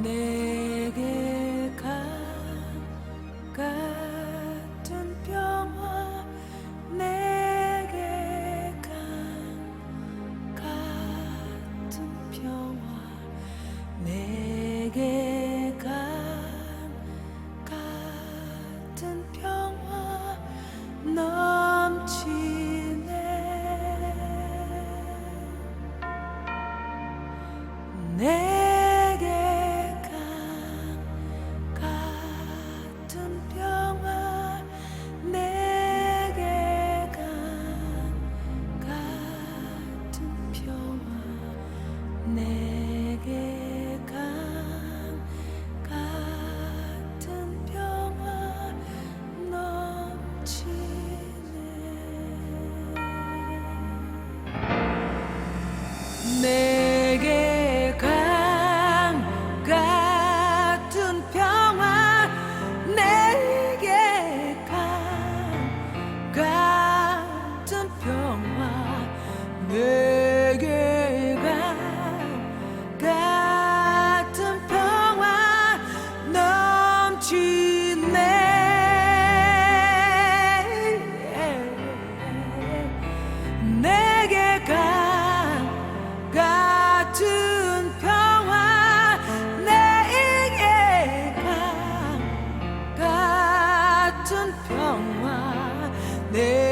내게 강 같은 평화 내게 강 같은 평화 내게 강 같은 평화. 넘 같은 평화 내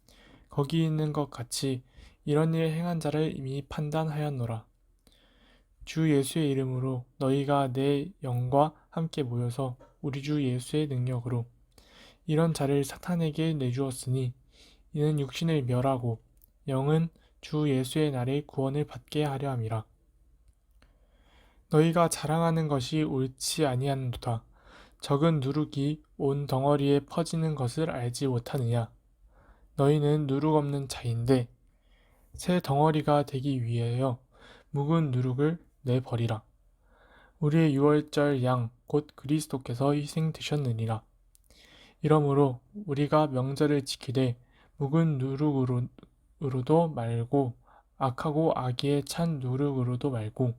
거기 있는 것 같이 이런 일 행한 자를 이미 판단하였노라. 주 예수의 이름으로 너희가 내 영과 함께 모여서 우리 주 예수의 능력으로 이런 자를 사탄에게 내주었으니 이는 육신을 멸하고 영은 주 예수의 날에 구원을 받게 하려 함이라. 너희가 자랑하는 것이 옳지 아니하는도다. 적은 누룩이 온 덩어리에 퍼지는 것을 알지 못하느냐? 너희는 누룩 없는 자인데 새 덩어리가 되기 위하여 묵은 누룩을 내버리라. 우리의 유월절 양 곧 그리스도께서 희생되셨느니라. 이러므로 우리가 명절을 지키되 묵은 누룩으로도 말고 악하고 악의에 찬 누룩으로도 말고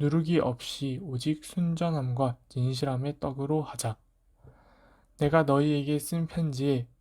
누룩이 없이 오직 순전함과 진실함의 떡으로 하자. 내가 너희에게 쓴 편지에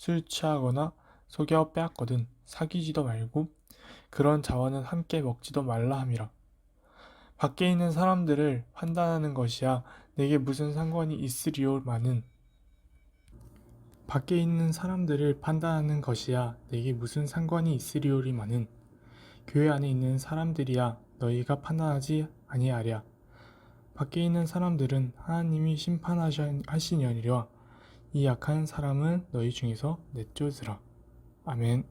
술 취하거나 속여 빼앗거든 사귀지도 말고 그런 자와는 함께 먹지도 말라 함이라. 밖에 있는 사람들을 판단하는 것이야 내게 무슨 상관이 있으리오마는 밖에 있는 사람들을 판단하는 것이야 내게 무슨 상관이 있으리오리마는 교회 안에 있는 사람들이야 너희가 판단하지 아니하랴. 밖에 있는 사람들은 하나님이 심판하시려니와 이 약한 사람은 너희 중에서 내쫓으라. 아멘.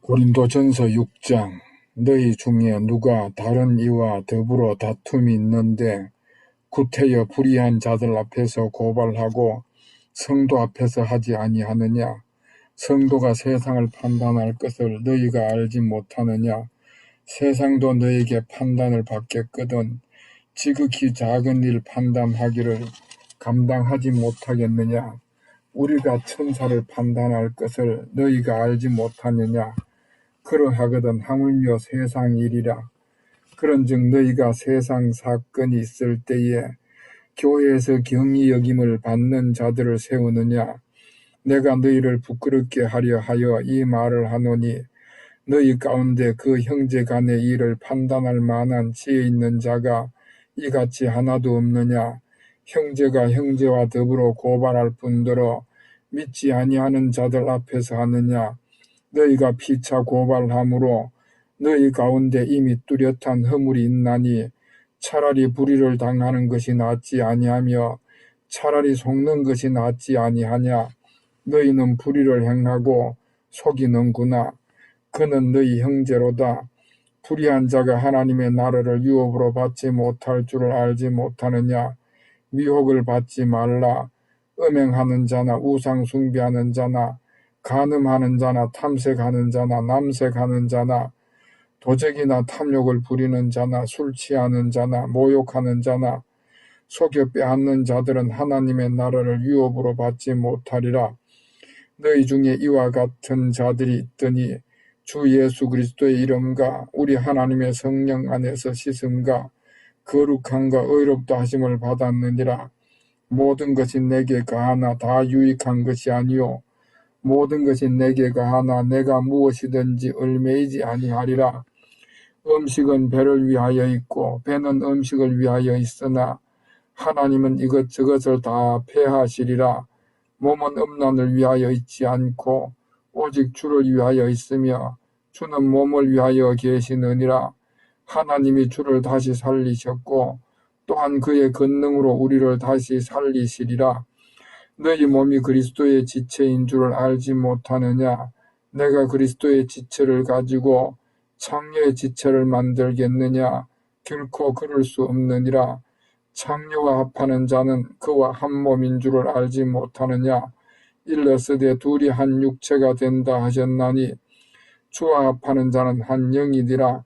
고린도전서 6장 너희 중에 누가 다른 이와 더불어 다툼이 있는데 구태여 불의한 자들 앞에서 고발하고 성도 앞에서 하지 아니하느냐 성도가 세상을 판단할 것을 너희가 알지 못하느냐 세상도 너에게 판단을 받겠거든 지극히 작은 일 판단하기를 감당하지 못하겠느냐 우리가 천사를 판단할 것을 너희가 알지 못하느냐 그러하거든 하물며 세상 일이라. 그런즉 너희가 세상 사건이 있을 때에 교회에서 경이 여김을 받는 자들을 세우느냐? 내가 너희를 부끄럽게 하려 하여 이 말을 하노니 너희 가운데 그 형제 간의 일을 판단할 만한 지혜 있는 자가 이같이 하나도 없느냐? 형제가 형제와 더불어 고발할 뿐더러 믿지 아니하는 자들 앞에서 하느냐? 너희가 피차 고발함으로 너희 가운데 이미 뚜렷한 허물이 있나니 차라리 불의를 당하는 것이 낫지 아니하며 차라리 속는 것이 낫지 아니하냐? 너희는 불의를 행하고 속이는구나. 그는 너희 형제로다. 불의한 자가 하나님의 나라를 유업으로 받지 못할 줄을 알지 못하느냐 미혹을 받지 말라 음행하는 자나 우상 숭배하는 자나 간음하는 자나 탐색하는 자나 남색하는 자나 도적이나 탐욕을 부리는 자나 술 취하는 자나 모욕하는 자나 속여 빼앗는 자들은 하나님의 나라를 유업으로 받지 못하리라. 너희 중에 이와 같은 자들이 있더니 주 예수 그리스도의 이름과 우리 하나님의 성령 안에서 씻음과 거룩함과 의롭다 하심을 받았느니라. 모든 것이 내게 가하나 다 유익한 것이 아니요 모든 것이 내게 가하나 내가 무엇이든지 얼매이지 아니하리라. 음식은 배를 위하여 있고 배는 음식을 위하여 있으나 하나님은 이것저것을 다 폐하시리라. 몸은 음란을 위하여 있지 않고 오직 주를 위하여 있으며 주는 몸을 위하여 계시느니라. 하나님이 주를 다시 살리셨고 또한 그의 권능으로 우리를 다시 살리시리라. 너희 몸이 그리스도의 지체인 줄을 알지 못하느냐? 내가 그리스도의 지체를 가지고 창녀의 지체를 만들겠느냐? 결코 그럴 수 없느니라. 창녀와 합하는 자는 그와 한 몸인 줄을 알지 못하느냐? 일러스되 둘이 한 육체가 된다 하셨나니 주와 합하는 자는 한 영이니라.